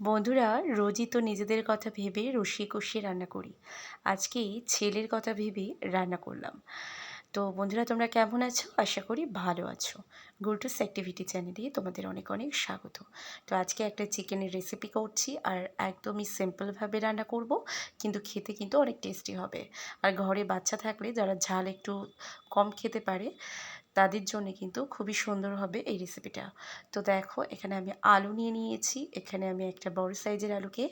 বন্ধুরা, রোজই তো নিজেদের কথা ভেবে রসিয়ে কষিয়ে রান্না করি। আজকেই ছেলের কথা ভেবে রান্না করলাম। তো বন্ধুরা, তোমরা কেমন আছো? আশা করি ভালো আছো। গুলটুস অ্যাক্টিভিটি চ্যানেলে তোমাদের অনেক অনেক স্বাগত। তো আজকে একটা চিকেনের রেসিপি করছি আর একদমই সিম্পলভাবে রান্না করব, কিন্তু খেতে কিন্তু অনেক টেস্টি হবে। আর ঘরে বাচ্চা থাকলে যারা ঝাল একটু কম খেতে পারে তাদের জন্য কিন্তু খুবই সুন্দর হবে এই রেসিপিটা তো দেখো, এখানে আমি আলু নিয়ে নিয়েছি, এখানে আমি একটা বড় সাইজের আলুকে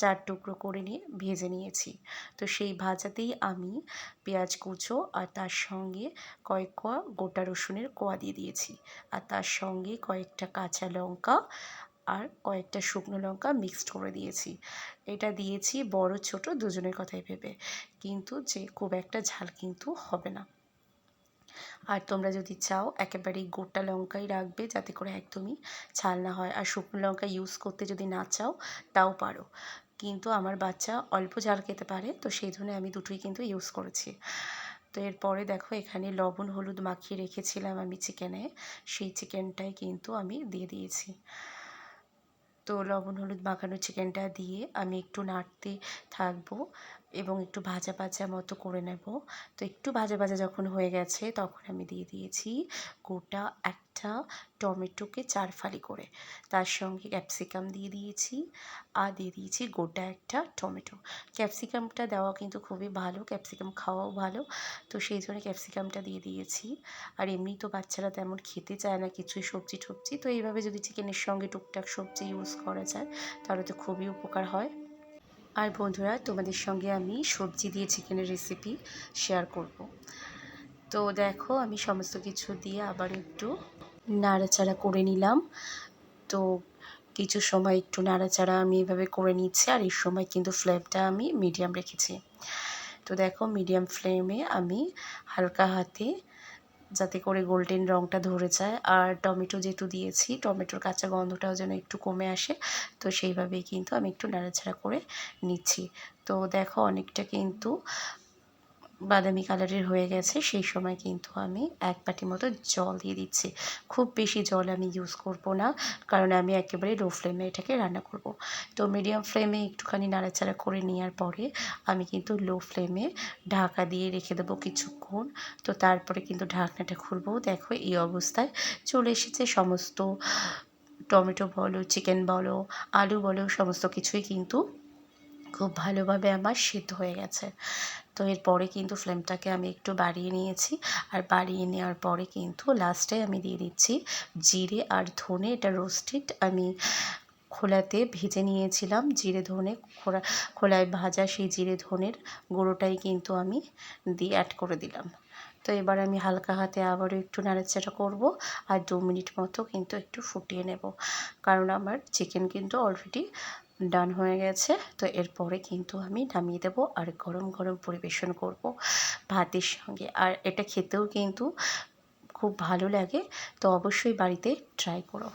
চার টুকরো করে নিয়ে ভেজে নিয়েছি। তো সেই ভাজাতেই আমি পেঁয়াজ কুচো আর তার সঙ্গে কয়েক কোয়া গোটা রসুনের কোয়া দিয়ে দিয়েছি। আর তার সঙ্গে কয়েকটা কাঁচা লঙ্কা আর কয়েকটা শুকনো লঙ্কা মিক্সড করে দিয়েছি। এটা দিয়েছি বড় ছোট দুজনের কথাই ভেবে। কিন্তু যে খুব একটা ঝাল কিন্তু হবে না। আর তোমরা যদি চাও, একেবারেই গোটা লঙ্কাই রাখবে যাতে করে একদমই ছাল না হয়। আর শুকনো লঙ্কা ইউজ করতে যদি না চাও, তাও পারো। কিন্তু আমার বাচ্চা অল্প ঝাল খেতে পারে, তো সেই জন্য আমি দুটোই কিন্তু ইউজ করেছি। তো এরপরে দেখো, এখানে লবণ, হলুদ মাখিয়ে রেখেছিলাম আমি চিকেনে সেই চিকেনটাই কিন্তু আমি দিয়ে দিয়েছি। তো লবণ, হলুদ মাখানো চিকেনটা দিয়ে আমি একটু নাড়তে থাকব এবং একটু ভাজা ভাজা মতো করে নেব। তো একটু ভাজা ভাজা যখন হয়ে গেছে তখন আমি দিয়ে দিয়েছি গোটা একটা টমেটোকে চার ফালি করে। তার সঙ্গে ক্যাপসিকাম দিয়ে দিয়েছি আর দিয়ে দিয়েছি গোটা একটা টমেটো। ক্যাপসিকামটা দেওয়া কিন্তু খুবই ভালো, ক্যাপসিকাম খাওয়াও ভালো। তো সেই জন্য ক্যাপসিকামটা দিয়ে দিয়েছি। আর এমনি তো বাচ্চারা তেমন খেতে চায় না, কিছুই সবজি টবজি। তো এইভাবে যদি চিকেনের সঙ্গে টুকটাক সবজি ইউজ করা যায়, তাহলে তো খুবই উপকার হয়। আর বন্ধুরা, তোমাদের সঙ্গে আমি সবজি দিয়ে চিকেনের রেসিপি শেয়ার করব। তো দেখো, আমি সমস্ত কিছু দিয়ে আবার একটু নাড়াচাড়া করে নিলাম। তো কিছু সময় একটু নাড়াচাড়া আমি এভাবে করে নিচ্ছি আর এই সময় কিন্তু ফ্লেমটা আমি মিডিয়াম রেখেছি। তো দেখো মিডিয়াম ফ্লেমে আমি হালকা হাতে যাতে করে গোল্ডেন রঙটা ধরে যায় আর টমেটো যেহেতু দিয়েছি, টমেটোর কাঁচা গন্ধটাও যেন একটু কমে আসে, তো সেইভাবেই কিন্তু আমি একটু নাড়াচাড়া করে নিচ্ছি। তো দেখো অনেকটা কিন্তু বাদামি কালারের হয়ে গেছে, সেই সময় কিন্তু আমি এক বাটি মতো জল দিয়ে দিচ্ছি। খুব বেশি জল আমি ইউজ করব না, কারণ আমি একেবারে লো ফ্লেমে এটাকে রান্না করব। তো মিডিয়াম ফ্লেমে একটুখানি নাড়াচাড়া করে নেওয়ার পরে আমি কিন্তু লো ফ্লেমে ঢাকা দিয়ে রেখে দেবো কিছুক্ষণ। তো তারপরে কিন্তু ঢাকনাটা খুলবো। দেখো এই অবস্থায় চলে এসেছে সমস্ত টমেটো বলো চিকেন বলো, আলু বলো, সমস্ত কিছুই কিন্তু খুব ভালোভাবে আমার সিদ্ধ হয়ে গেছে। তো এরপরে কিন্তু ফ্লেমটাকে আমি একটু বাড়িয়ে নিয়েছি। আর বাড়িয়ে নেওয়ার পরে কিন্তু লাস্টে আমি দিয়ে দিচ্ছি জিরে আর ধনে। এটা রোস্টেড আমি খোলাতে ভেজে নিয়েছিলাম জিরে ধনে। খোলা খোলায় ভাজা সেই জিরে ধনের গুঁড়োটাই কিন্তু আমি দিয়ে অ্যাড করে দিলাম। তো এবার আমি হালকা হাতে আবারও একটু নাড়াচাড়া করব আর দু মিনিট মতো কিন্তু একটু ফুটিয়ে নেব। কারণ আমার চিকেন কিন্তু অলরেডি ডান হয়ে গেছে। তো এরপরে কিন্তু আমি নামিয়ে দেব আর গরম গরম পরিবেশন করব ভাতের সঙ্গে। আর এটা খেতেও কিন্তু খুব ভালো লাগে। তো অবশ্যই বাড়িতে ট্রাই করো।